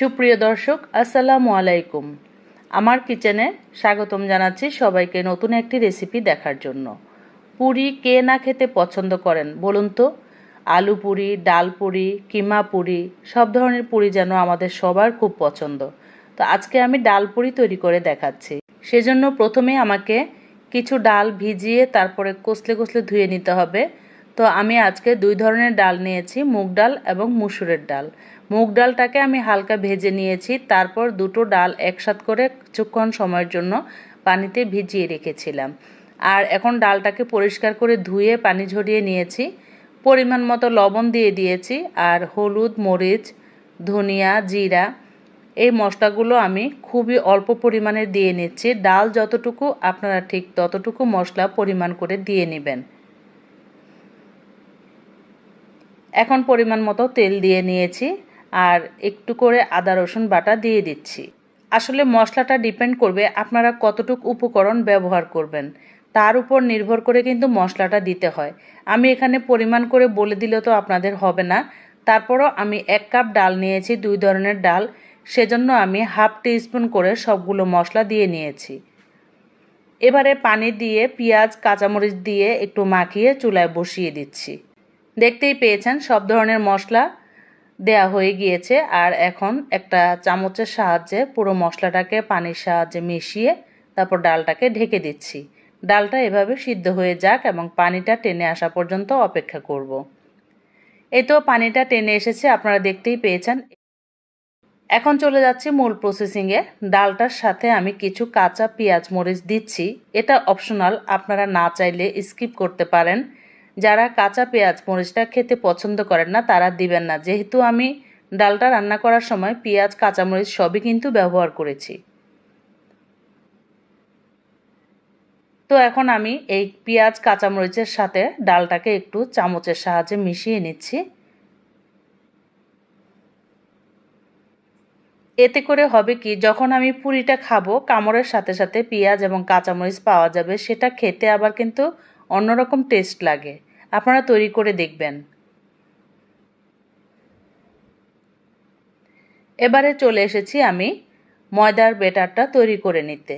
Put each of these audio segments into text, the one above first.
সুপ্রিয় দর্শক, আসসালামু আলাইকুম। আমার কিচেনে স্বাগতম জানাচ্ছি সবাইকে নতুন একটি রেসিপি দেখার জন্য। পুরি কে না খেতে পছন্দ করেন বলুন তো? আলু পুরি, ডাল পুরি, কিমা পুরি, সব ধরনের পুরি যেন আমাদের সবার খুব পছন্দ। তো আজকে আমি ডাল পুরি তৈরি করে দেখাচ্ছি। সেজন্য প্রথমে আমাকে কিছু ডাল ভিজিয়ে তারপরে কষলে কষলে ধুয়ে নিতে হবে। তো আমি আজকে দুই ধরনের ডাল নিয়েছি, মুগ ডাল এবং মুসুরের ডাল। মুগ ডালটাকে আমি হালকা ভেজে নিয়েছি, তারপর দুটো ডাল একসাথ করে কিছুক্ষণ সময়ের জন্য পানিতে ভিজিয়ে রেখেছিলাম। আর এখন ডালটাকে পরিষ্কার করে ধুয়ে পানি ঝরিয়ে নিয়েছি। পরিমাণ মতো লবণ দিয়ে দিয়েছি, আর হলুদ, মরিচ, ধনিয়া, জিরা, এই মশলাগুলো আমি খুবই অল্প পরিমাণে দিয়ে নিচ্ছি। ডাল যতটুকু আপনারা ঠিক ততটুকু মশলা পরিমাণ করে দিয়ে নেবেন। এখন পরিমাণ মতো তেল দিয়ে নিয়েছি। আর একটু করে আদা, রসুন বাটা দিয়ে দিচ্ছি। আসলে মশলাটা ডিপেন্ড করবে আপনারা কতটুকু উপকরণ ব্যবহার করবেন। তার উপর নির্ভর করে কিন্তু মশলাটা দিতে হয়। আমি এখানে পরিমাণ করে বলে দিলে তো আপনাদের হবে না। তারপরও আমি এক কাপ ডাল নিয়েছি, দুই ধরনের ডাল। সেজন্য আমি হাফ টিস্পুন করে সবগুলো মশলা দিয়ে নিয়েছি। এবারে পানি দিয়ে পেঁয়াজ, কাঁচামরিচ দিয়ে একটু মাখিয়ে চুলায় বসিয়ে দিচ্ছি। দেখতেই পেয়েছেন সব ধরনের মশলা। দেয়া হয়ে গিয়েছে। আর এখন একটা চামচের সাহায্যে পুরো মশলাটাকে পানির সাহায্যে মিশিয়ে তারপর ডালটাকে ঢেকে দিচ্ছি। ডালটা এভাবে সিদ্ধ হয়ে যাক এবং পানিটা টেনে আসা পর্যন্ত অপেক্ষা করব। এই তো পানিটা টেনে এসেছে, আপনারা দেখতেই পেয়েছেন। এখন চলে যাচ্ছি মূল প্রসেসিংয়ে ডালটার সাথে আমি কিছু কাঁচা পেঁয়াজ মরিচ দিচ্ছি। এটা অপশনাল আপনারা না চাইলে স্কিপ করতে পারেন। যারা কাঁচা পেঁয়াজ, মরিচটা খেতে পছন্দ করেন না, তারা দিবেন না। যেহেতু আমি ডালটা রান্না করার সময় পেঁয়াজ, কাঁচামরিচ সবই কিন্তু ব্যবহার করেছি। তো এখন আমি এই পেঁয়াজ, কাঁচামরিচের সাথে ডালটাকে একটু চামচের সাহায্যে মিশিয়ে নিচ্ছি। এতে করে হবে কি, যখন আমি পুরিটা খাব, কামড়ের সাথে সাথে পেঁয়াজ এবং কাঁচামরিচ পাওয়া যাবে, সেটা খেতে আবার কিন্তু অন্যরকম টেস্ট লাগে। আপনারা তৈরি করে দেখবেন। এবারে চলে এসেছি আমি ময়দার বেটারটা তৈরি করে নিতে।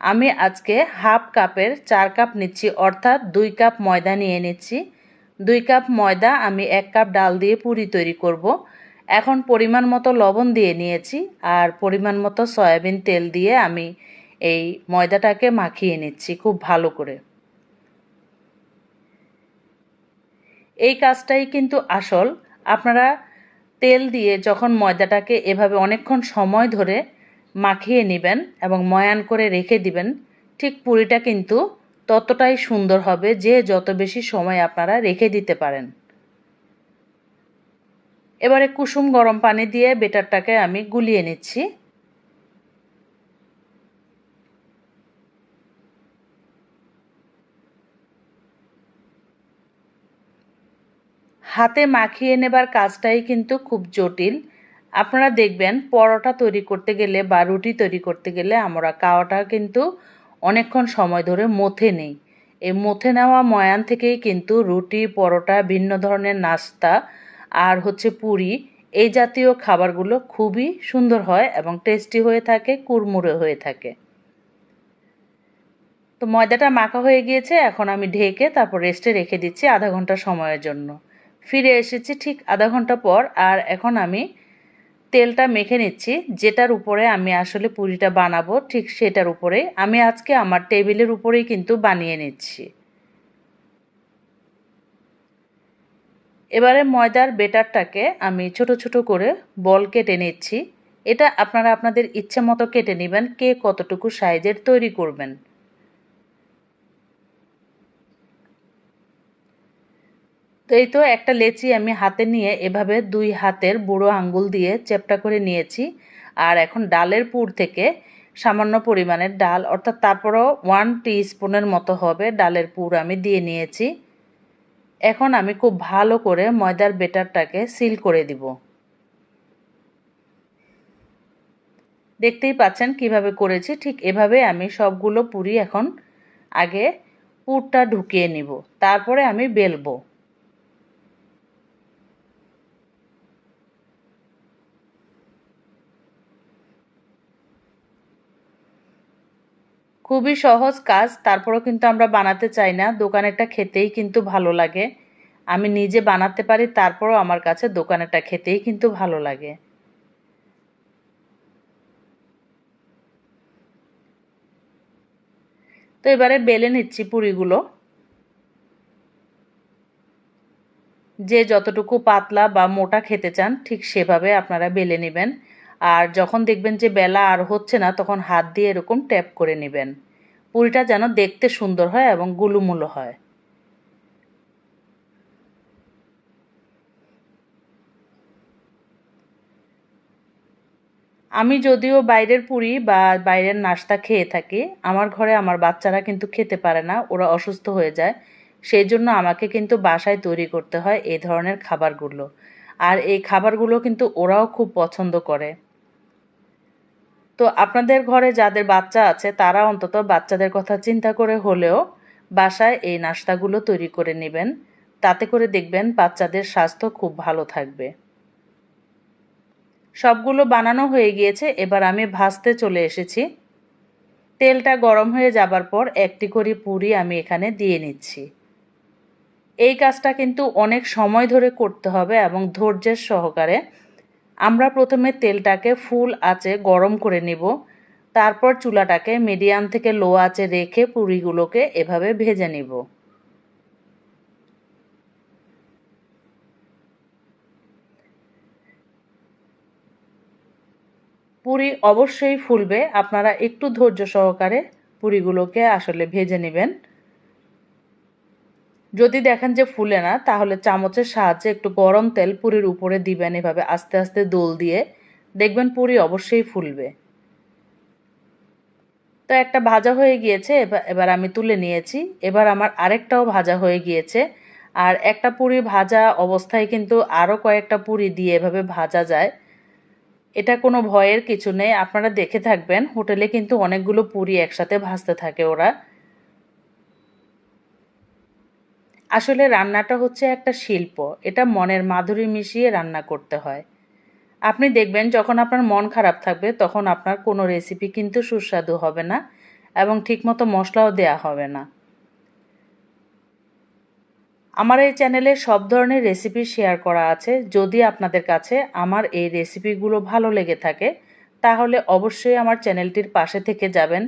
আমি আজকে হাফ কাপের চার কাপ নিচ্ছি, অর্থাৎ দুই কাপ ময়দা নিয়ে নিচ্ছি। দুই কাপ ময়দা আমি এক কাপ ডাল দিয়ে পুরি তৈরি করব। এখন পরিমাণ মতো লবণ দিয়ে নিয়েছি আর পরিমাণ মতো সয়াবিন তেল দিয়ে আমি এই ময়দাটাকে মাখিয়ে নিচ্ছি খুব ভালো করে। এই কাজটাই কিন্তু আসল। আপনারা তেল দিয়ে যখন ময়দাটাকে এভাবে অনেকক্ষণ সময় ধরে মাখিয়ে নেবেন এবং ময়ান করে রেখে দিবেন, ঠিক পুরিটা কিন্তু ততটাই সুন্দর হবে যে যত বেশি সময় আপনারা রেখে দিতে পারেন। এবারে কুসুম গরম পানি দিয়ে বেটারটাকে আমি গুলিয়ে নিচ্ছি। হাতে মাখিয়ে নেবার কাজটাই কিন্তু খুব জটিল। আপনারা দেখবেন, পরোটা তৈরি করতে গেলে বা রুটি তৈরি করতে গেলে আমরা কাওয়াটা কিন্তু অনেকক্ষণ সময় ধরে মথে নেই। এই মথে নেওয়া ময়ান থেকেই কিন্তু রুটি, পরোটা, ভিন্ন ধরনের নাস্তা আর হচ্ছে পুরি এই জাতীয় খাবারগুলো খুবই সুন্দর হয় এবং টেস্টি হয়ে থাকে কুরমুরে হয়ে থাকে। তো ময়দাটা মাখা হয়ে গিয়েছে, এখন আমি ঢেকে তারপর রেস্টে রেখে দিচ্ছি আধা ঘণ্টা সময়ের জন্য। ফিরে এসেছি ঠিক আধা ঘণ্টা পর, আর এখন আমি তেলটা মেখে নিচ্ছি, যেটার উপরে আমি আসলে পুরিটা বানাবো ঠিক সেটার উপরে। আমি আজকে আমার টেবিলের উপরেই কিন্তু বানিয়ে নিচ্ছি। এবারে ময়দার বেটারটাকে আমি ছোট ছোট করে বল কেটে নিচ্ছি। এটা আপনারা আপনাদের ইচ্ছে মতো কেটে নেবেন, কে কতটুকু সাইজের তৈরি করবেন। তো এই তো একটা লেচি আমি হাতে নিয়ে এভাবে দুই হাতের বুড়ো আঙ্গুল দিয়ে চেপটা করে নিয়েছি। আর এখন ডালের পুর থেকে সামান্য পরিমাণের ডাল, অর্থাৎ তারপরও ওয়ান স্পুনের মতো হবে ডালের পুর আমি দিয়ে নিয়েছি। এখন আমি খুব ভালো করে ময়দার বেটারটাকে সিল করে দিব। দেখতেই পাচ্ছেন কীভাবে করেছি, ঠিক এভাবে আমি সবগুলো পুরি এখন আগে পুরটা ঢুকিয়ে নিব। তারপরে আমি বেলবো। খুবই সহজ কাজ, তারপরেও কিন্তু আমরা বানাতে চাই না। দোকানেরটা খেতেই কিন্তু ভালো লাগে। আমি নিজে বানাতে পারি, তারপরও আমার কাছে দোকানেরটা খেতেই কিন্তু ভালো লাগে। তো এবারে বেলে নিচ্ছি পুরিগুলো। যে যতটুকু পাতলা বা মোটা খেতে চান, ঠিক সেভাবে আপনারা বেলে নেবেন। আর যখন দেখবেন যে বেলা আর হচ্ছে না, তখন হাত দিয়ে এরকম ট্যাপ করে নেবেন। পুরিটা যেন দেখতে সুন্দর হয় এবং গুলুমুলো হয়। আমি যদিও বাইরের পুরি বা বাইরের নাস্তা খেয়ে থাকি, আমার ঘরে আমার বাচ্চারা কিন্তু খেতে পারে না, ওরা অসুস্থ হয়ে যায়। সেই জন্য আমাকে কিন্তু বাসায় তৈরি করতে হয় এই ধরনের খাবারগুলো। আর এই খাবারগুলো কিন্তু ওরাও খুব পছন্দ করে। তো আপনাদের ঘরে যাদের বাচ্চা আছে, তারা অন্তত বাচ্চাদের কথা চিন্তা করে হলেও বাসায় এই নাস্তাগুলো তৈরি করে নেবেন। তাতে করে দেখবেন বাচ্চাদের স্বাস্থ্য খুব ভালো থাকবে। সবগুলো বানানো হয়ে গিয়েছে, এবার আমি ভাজতে চলে এসেছি। তেলটা গরম হয়ে যাবার পর একটি করে পুরি আমি এখানে দিয়ে নিচ্ছি। এই কাজটা কিন্তু অনেক সময় ধরে করতে হবে এবং ধৈর্যের সহকারে আমরা প্রথমে তেলটাকে ফুল আঁচে গরম করে নিব। তারপর চুলাটাকে মিডিয়াম থেকে লো আঁচে রেখে পুরিগুলোকে এভাবে ভেজে নিব। পুরি অবশ্যই ফুলবে, আপনারা একটু ধৈর্য সহকারে পুরিগুলোকে আসলে ভেজে নেবেন। যদি দেখেন যে ফুলে না, তাহলে চামচের সাহায্যে একটু গরম তেল পুরির উপরে দিবেন এভাবে আস্তে আস্তে দোল দিয়ে। দেখবেন পুরি অবশ্যই ফুলবে। তো একটা ভাজা হয়ে গিয়েছে এবার আমি তুলে নিয়েছি। এবার আমার আরেকটাও ভাজা হয়ে গিয়েছে। আর একটা পুরি ভাজা অবস্থায় কিন্তু আরও কয়েকটা পুরি দিয়ে এভাবে ভাজা যায়। এটা কোনো ভয়ের কিছু নেই, আপনারা দেখে থাকবেন। হোটেলে কিন্তু অনেকগুলো পুরি একসাথে ভাজতে থাকে ওরা। আসলে রান্নাটা হচ্ছে একটা শিল্প। এটা মনের মাধুরী মিশিয়ে রান্না করতে হয়। আপনি দেখবেন যখন আপনার মন খারাপ থাকবে, তখন আপনার কোনো রেসিপি কিন্তু সুস্বাদু হবে না এবং ঠিকমতো মশলাও দেয়া হবে না। আমার এই চ্যানেলে সব ধরনের রেসিপি শেয়ার করা আছে। যদি আপনাদের কাছে আমার এই রেসিপিগুলো ভালো লেগে থাকে, তাহলে অবশ্যই আমার চ্যানেলটির পাশে থেকে যাবেন।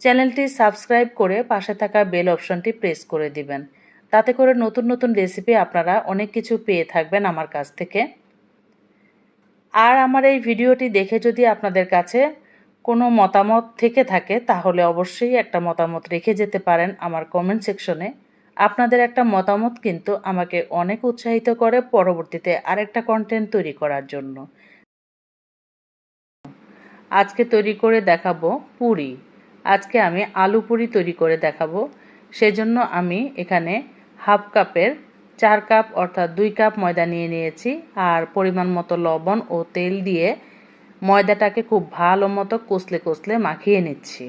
চ্যানেলটি সাবস্ক্রাইব করে পাশে থাকা বেল অপশনটি প্রেস করে দিবেন। তাতে করে নতুন নতুন রেসিপি আপনারা অনেক কিছু পেয়ে থাকবেন আমার কাছ থেকে। আর আমার এই ভিডিওটি দেখে যদি আপনাদের কাছে কোনো মতামত থেকে থাকে, তাহলে অবশ্যই একটা মতামত রেখে যেতে পারেন আমার কমেন্ট সেকশনে আপনাদের একটা মতামত কিন্তু আমাকে অনেক উৎসাহিত করে পরবর্তীতে আরেকটা কন্টেন্ট তৈরি করার জন্য। আজকে তৈরি করে দেখাবো পুরি। আজকে আমি আলু পুরি তৈরি করে দেখাবো। সেজন্য আমি এখানে হাফ কাপের চার কাপ অর্থাৎ দুই কাপ ময়দা নিয়ে নিয়েছি আর পরিমাণ মতো লবণ ও তেল দিয়ে ময়দাটাকে খুব ভালো মতো কষলে কষলে মাখিয়ে নিচ্ছি।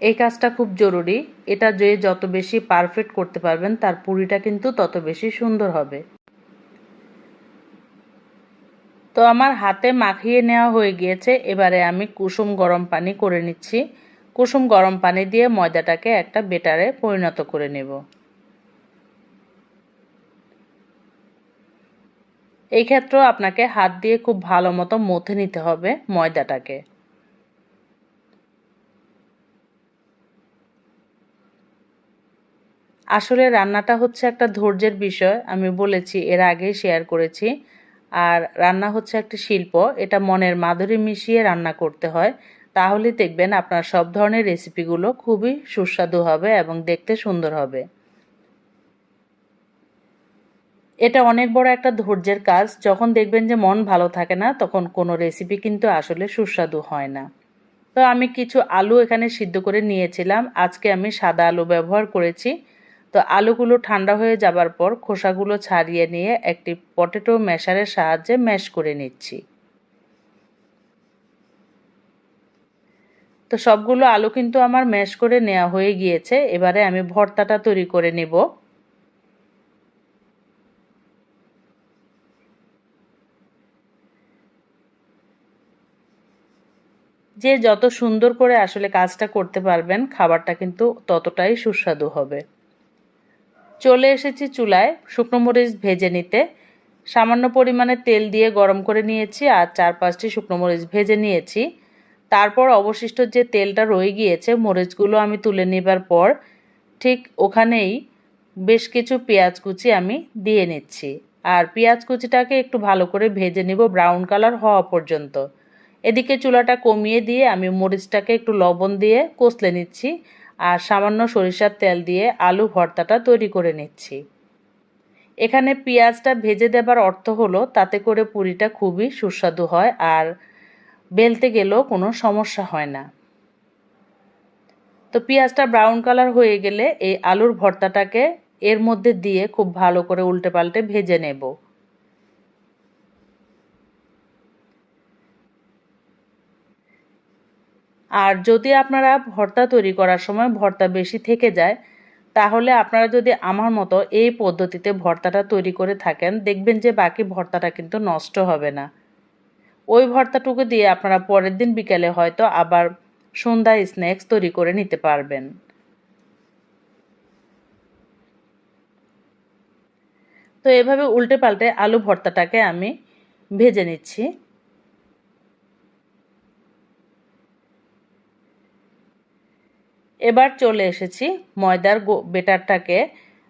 এই কাজটা খুব জরুরি। এটা যে যত বেশি পারফেক্ট করতে পারবেন, তার পুরিটা কিন্তু তত বেশি সুন্দর হবে। তো আমার হাতে মাখিয়ে নেওয়া হয়ে গিয়েছে। এবারে আমি কুসুম গরম পানি করে নিচ্ছি। কুসুম গরম পানি দিয়ে ময়দাটাকে একটা বেটারে পরিণত করে নেব। এই ক্ষেত্রেও আপনাকে হাত দিয়ে খুব ভালো মতো মথে নিতে হবে ময়দাটাকে। আসলে রান্নাটা হচ্ছে একটা ধৈর্যের বিষয়, আমি বলেছি, এর আগেই শেয়ার করেছি। আর রান্না হচ্ছে একটা শিল্প, এটা মনের মাধুরী মিশিয়ে রান্না করতে হয়। তাহলে দেখবেন আপনার সব ধরনের রেসিপিগুলো খুবই সুস্বাদু হবে এবং দেখতে সুন্দর হবে। এটা অনেক বড় একটা ধৈর্যের কাজ। যখন দেখবেন যে মন ভালো থাকে না, তখন কোনো রেসিপি কিন্তু আসলে সুস্বাদু হয় না। তো আমি কিছু আলু এখানে সিদ্ধ করে নিয়েছিলাম। আজকে আমি সাদা আলু ব্যবহার করেছি। তো আলুগুলো ঠান্ডা হয়ে যাবার পর খোসাগুলো ছাড়িয়ে নিয়ে একটি পটেটো ম্যাশারের সাহায্যে ম্যাশ করে নিচ্ছি। তো সবগুলো আলু কিন্তু আমার ম্যাশ করে নেওয়া হয়ে গিয়েছে। এবারে আমি ভর্তাটা তৈরি করে নেব। যে যত সুন্দর করে আসলে কাজটা করতে পারবেন, খাবারটা কিন্তু ততটাই সুস্বাদু হবে। চলে এসেছি চুলায় শুকনো মরিচ ভেজে নিতে। সামান্য পরিমাণে তেল দিয়ে গরম করে নিয়েছি আর চার পাঁচটি শুকনো মরিচ ভেজে নিয়েছি। তারপর অবশিষ্ট যে তেলটা রয়ে গিয়েছে, মরিচগুলো আমি তুলে নেবার পর ঠিক ওখানেই বেশ কিছু পেঁয়াজ কুচি আমি দিয়ে নিচ্ছি। আর পেঁয়াজ কুচিটাকে একটু ভালো করে ভেজে নিব ব্রাউন কালার হওয়া পর্যন্ত। এদিকে চুলাটা কমিয়ে দিয়ে আমি মরিচটাকে একটু লবণ দিয়ে কষলে নিচ্ছি আর সামান্য সরিষার তেল দিয়ে আলু ভর্তাটা তৈরি করে নিচ্ছি। এখানে পেঁয়াজটা ভেজে দেবার অর্থ হলো তাতে করে পুরিটা খুবই সুস্বাদু হয় আর বেলতে গেলেও কোনো সমস্যা হয় না। তো পেঁয়াজটা ব্রাউন কালার হয়ে গেলে এই আলুর ভর্তাটাকে এর মধ্যে দিয়ে খুব ভালো করে উল্টে পাল্টে ভেজে নেব। আর যদি আপনারা ভর্তা তৈরি করার সময় ভর্তা বেশি থেকে যায়, তাহলে আপনারা যদি আমার মতো এই পদ্ধতিতে ভর্তাটা তৈরি করে থাকেন, দেখবেন যে বাকি ভর্তাটা কিন্তু নষ্ট হবে না। ওই ভর্তাটুকু দিয়ে আপনারা পরের দিন বিকেলে হয়তো আবার সন্ধ্যায় স্ন্যাক্স তৈরি করে নিতে পারবেন। তো এভাবে উল্টে পাল্টে আলু ভর্তাটাকে আমি ভেজে নিচ্ছি। এবার চলে এসেছি ময়দার বেটারটাকে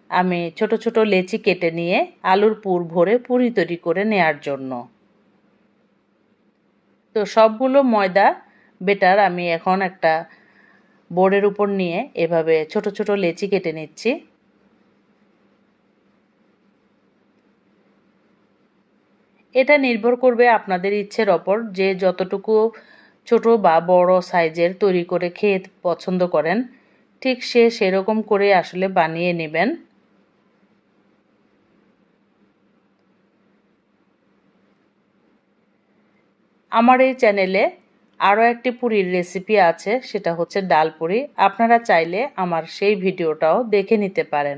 আমি ছোট ছোট লেচি কেটে নিয়ে আলুর পুর ভরে পুরি তৈরি করে নেয়ার জন্য। তো সবগুলো ময়দা বেটার আমি এখন একটা বোর্ডের উপর নিয়ে এভাবে ছোট ছোট লেচি কেটে নিচ্ছি। এটা নির্ভর করবে আপনাদের ইচ্ছের ওপর যে যতটুকু ছোট বা বড় সাইজের তৈরি করে খেয়ে পছন্দ করেন, ঠিক সে সেরকম করে আসলে বানিয়ে নেবেন। আমার এই চ্যানেলে আরও একটি পুরীর রেসিপি আছে, সেটা হচ্ছে ডাল পুরি। আপনারা চাইলে আমার সেই ভিডিওটাও দেখে নিতে পারেন।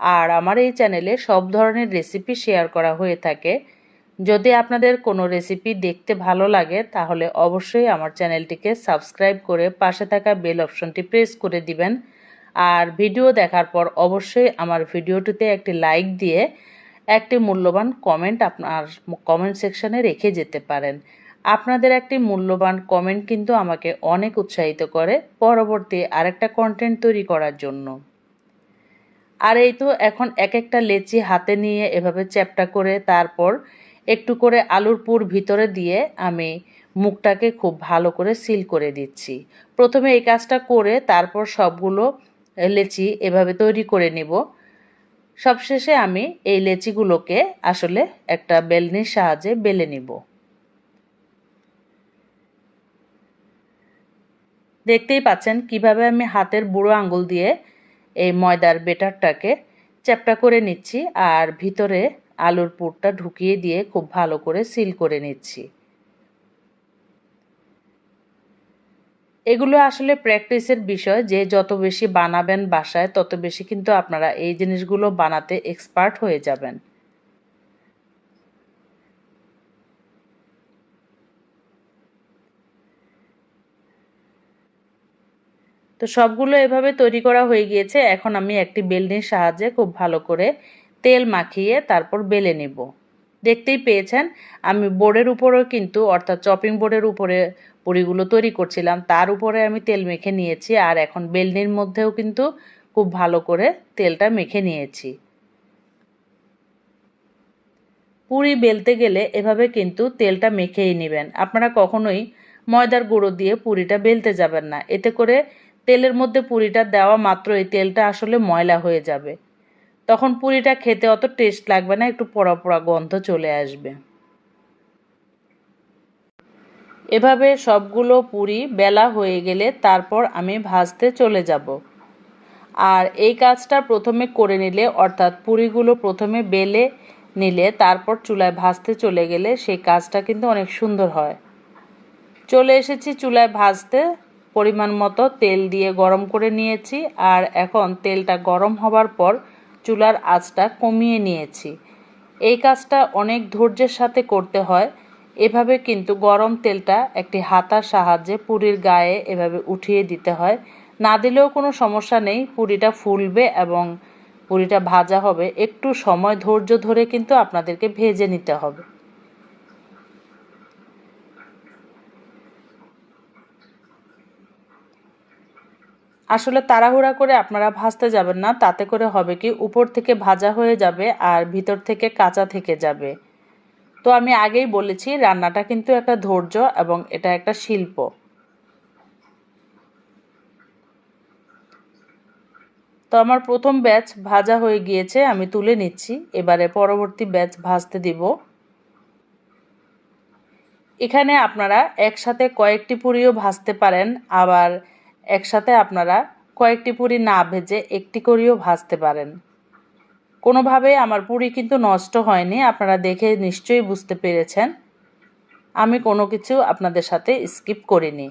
আর আমার এই চ্যানেলে সব ধরনের রেসিপি শেয়ার করা হয়ে থাকে। যদি আপনাদের কোনো রেসিপি দেখতে ভালো লাগে, তাহলে অবশ্যই আমার চ্যানেলটিকে সাবস্ক্রাইব করে পাশে থাকা বেল অপশনটি প্রেস করে দিবেন। আর ভিডিও দেখার পর অবশ্যই আমার ভিডিওটিতে একটি লাইক দিয়ে একটি মূল্যবান কমেন্ট আপনার কমেন্ট সেকশনে রেখে যেতে পারেন। আপনাদের একটি মূল্যবান কমেন্ট কিন্তু আমাকে অনেক উৎসাহিত করে পরবর্তী আরেকটা কন্টেন্ট তৈরি করার জন্য। আর এই তো এখন এক একটা লেচি হাতে নিয়ে এভাবে চ্যাপটা করে তারপর একটু করে আলুর পুর ভিতরে দিয়ে আমি মুখটাকে খুব ভালো করে সিল করে দিচ্ছি। প্রথমে এই কাজটা করে তারপর সবগুলো লেচি এভাবে তৈরি করে নেব। সবশেষে আমি এই লেচিগুলোকে আসলে একটা বেলনির সাহায্যে বেলে নিব। দেখতেই পাচ্ছেন কীভাবে আমি হাতের বুড়ো আঙ্গুল দিয়ে এই ময়দার বেটারটাকে চ্যাপটা করে নিচ্ছি আর ভিতরে আলুর পুরটা ঢুকিয়ে দিয়ে খুব ভালো করে সিল করে নিচ্ছি। এগুলো আসলে প্র্যাকটিসের বিষয়, যে যত বেশি বানাবেন বাসায়, তত বেশি কিন্তু আপনারা এই জিনিসগুলো বানাতে এক্সপার্ট হয়ে যাবেন। তো সবগুলো এভাবে তৈরি করা হয়ে গিয়েছে। এখন আমি একটি বেলনির সাহায্যে খুব ভালো করে তেল মাখিয়ে তারপর বেলে নিব। দেখতেই পেয়েছেন, আমি বোর্ডের উপরেও কিন্তু, অর্থাৎ চপিং বোর্ডের উপরে পুরিগুলো তৈরি করছিলাম, তার উপরে আমি তেল মেখে নিয়েছি আর এখন বেলনির মধ্যেও কিন্তু খুব ভালো করে তেলটা মেখে নিয়েছি। পুরি বেলতে গেলে এভাবে কিন্তু তেলটা মেখেই নেবেন। আপনারা কখনোই ময়দার গুঁড়ো দিয়ে পুরিটা বেলতে যাবেন না। এতে করে তেলের মধ্যে পুরিটা দেওয়া মাত্র এই তেলটা আসলে ময়লা হয়ে যাবে। তখন পুরিটা খেতে অত টেস্ট লাগবে না, একটু পোড়া পোড়া গন্ধ চলে আসবে। এভাবে সবগুলো পুরি বেলা হয়ে গেলে তারপর আমি ভাজতে চলে যাব। আর এই কাজটা প্রথমে করে নিলে, অর্থাৎ পুরিগুলো প্রথমে বেলে নিলে, তারপর চুলায় ভাজতে চলে গেলে সেই কাজটা কিন্তু অনেক সুন্দর হয়। চলে এসেছি চুলায় ভাজতে, পরিমাণ মতো তেল দিয়ে গরম করে নিয়েছি, আর এখন তেলটা গরম হবার পর চুলার আঁচটা কমিয়ে নিয়েছি। এই কাজটা অনেক ধৈর্যের সাথে করতে হয়। এভাবে কিন্তু গরম তেলটা একটি হাতার সাহায্যে পুরীর গায়ে এভাবে উঠিয়ে দিতে হয়। না দিলেও কোনো সমস্যা নেই, পুরিটা ফুলবে এবং পুরিটা ভাজা হবে। একটু সময় ধৈর্য ধরে কিন্তু আপনাদেরকে ভেজে নিতে হবে। আসলে তাড়াহুড়া করে আপনারা ভাজতে যাবেন না, তাতে করে হবে কি উপর থেকে ভাজা হয়ে যাবে আর ভিতর থেকে কাঁচা থেকে যাবে। তো আমি আগেই বলেছি, রান্নাটা কিন্তু একটা ধৈর্য এবং এটা একটা শিল্প। তো আমার প্রথম ব্যাচ ভাজা হয়ে গিয়েছে, আমি তুলে নিচ্ছি। এবারে পরবর্তী ব্যাচ ভাজতে দিব। এখানে আপনারা একসাথে কয়েকটি পুরিও ভাজতে পারেন, আবার একসাথে আপনারা কয়েকটি পুরি না ভেজে একটি করেও ভাজতে পারেন। কোনোভাবে আমার পুরি কিন্তু নষ্ট হয়নি, আপনারা দেখে নিশ্চয়ই বুঝতে পেরেছেন। আমি কোনো কিছু আপনাদের সাথে স্কিপ করিনি।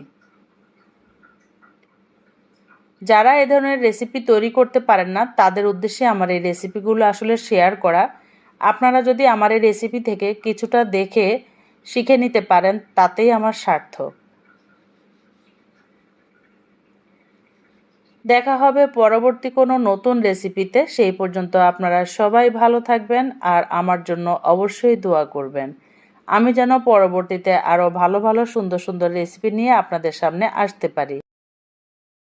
যারা এ ধরনের রেসিপি তৈরি করতে পারেন না, তাদের উদ্দেশ্যে আমার এই রেসিপিগুলো আসলে শেয়ার করা। আপনারা যদি আমার এই রেসিপি থেকে কিছুটা দেখে শিখে নিতে পারেন, তাতেই আমার সার্থক দেখা হবে পরবর্তী কোনো নতুন রেসিপিতে। সেই পর্যন্ত আপনারা সবাই ভালো থাকবেন আর আমার জন্য অবশ্যই দোয়া করবেন। আমি যেন পরবর্তীতে আরও ভালো ভালো, সুন্দর সুন্দর রেসিপি নিয়ে আপনাদের সামনে আসতে পারি।